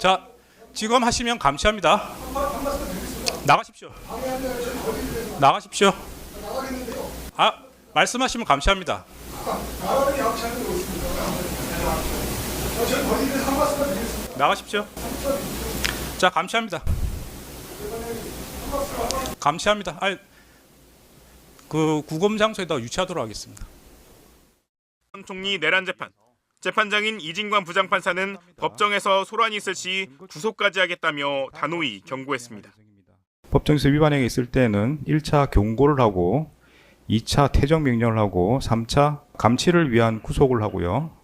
자, 지금 하시면 감시합니다. 나가십시오. 나가십시오. 아, 말씀하시면 감시합니다. 나가십시오. 자, 감시합니다. 감시합니다. 아, 그 구검 장소에다 유치하도록 하겠습니다. 전 총리 내란 재판. 재판장인 이진관 부장판사는 법정에서 소란이 있을 시 구속까지 하겠다며 단호히 경고했습니다. 법정에서 위반행위 있을 때는 1차 경고를 하고 2차 퇴정 명령을 하고 3차 감치를 위한 구속을 하고요.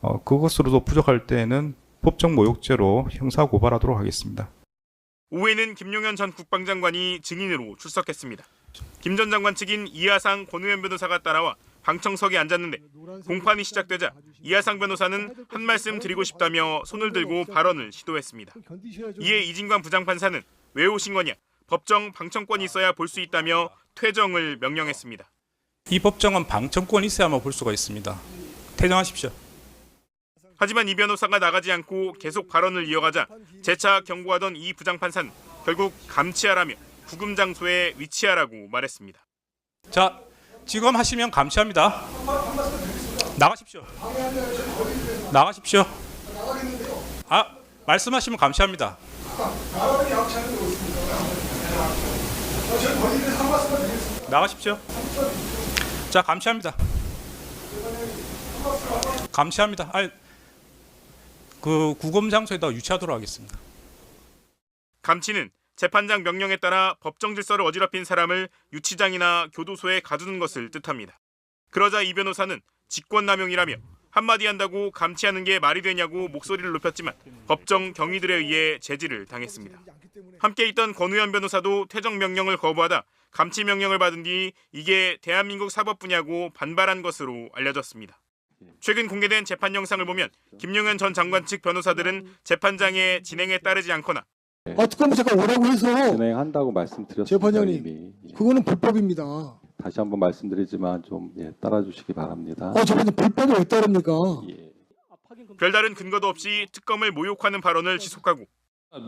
어, 그것으로도 부족할 때는 법정 모욕죄로 형사 고발하도록 하겠습니다. 오후에는 김용현 전 국방장관이 증인으로 출석했습니다. 김 전 장관 측인 이하상 권우현 변호사가 따라와 방청석에 앉았는데 공판이 시작되자 이하상 변호사는 한 말씀 드리고 싶다며 손을 들고 발언을 시도했습니다. 이에 이진관 부장판사는 왜 오신 거냐? 법정 방청권이 있어야 볼 수 있다며 퇴정을 명령했습니다. 이 법정은 방청권이 있어야만 볼 수가 있습니다. 퇴정하십시오. 하지만 이 변호사가 나가지 않고 계속 발언을 이어가자 재차 경고하던 이 부장판사는 결국 감치하라며 구금 장소에 위치하라고 말했습니다. 자, 지금 하시면 감시합니다. 나가십시오. 나가십시오. 아, 말씀하시면 감시합니다. 나가십시오. 자, 감시합니다. 감시합니다. 아, 그 구검 장소에다 유치하도록 하겠습니다. 감치는 재판장 명령에 따라 법정 질서를 어지럽힌 사람을 유치장이나 교도소에 가두는 것을 뜻합니다. 그러자 이 변호사는 직권남용이라며 한마디 한다고 감치하는 게 말이 되냐고 목소리를 높였지만 법정 경위들에 의해 제지를 당했습니다. 함께 있던 권우현 변호사도 퇴정 명령을 거부하다 감치 명령을 받은 뒤 이게 대한민국 사법부냐고 반발한 것으로 알려졌습니다. 최근 공개된 재판 영상을 보면 김용현 전 장관 측 변호사들은 재판장의 진행에 따르지 않거나 아, 특검부 잠깐 오라고 해서 진행한다고 말씀드렸습니다. 재판장님, 이미. 예. 그거는 불법입니다. 다시 한번 말씀드리지만 좀 예, 따라주시기 바랍니다. 아, 저번에 불법이 왜 따릅니까? 예. 별다른 근거도 없이 특검을 모욕하는 발언을 지속하고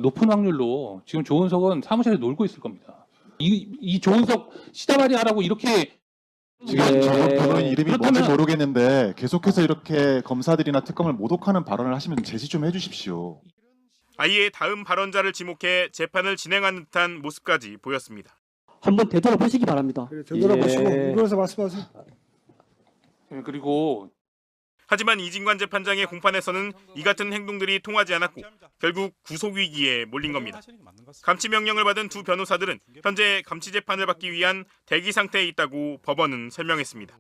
높은 확률로 지금 조은석은 사무실에 놀고 있을 겁니다. 이, 이 조은석 시다발이 하라고 이렇게 지금 예. 저분은 이름이 뭔지 그렇다면- 모르겠는데 계속해서 이렇게 검사들이나 특검을 모독하는 발언을 하시면 제시 좀 해주십시오. 아예 다음 발언자를 지목해 재판을 진행한 듯한 모습까지 보였습니다. 한번 되돌아보시기 바랍니다. 되돌아보시고 예. 일본에서 말씀하세요. 그리고 하지만 이진관 재판장의 공판에서는 이 같은 행동들이 통하지 않았고 결국 구속 위기에 몰린 겁니다. 감치 명령을 받은 두 변호사들은 현재 감치 재판을 받기 위한 대기 상태에 있다고 법원은 설명했습니다.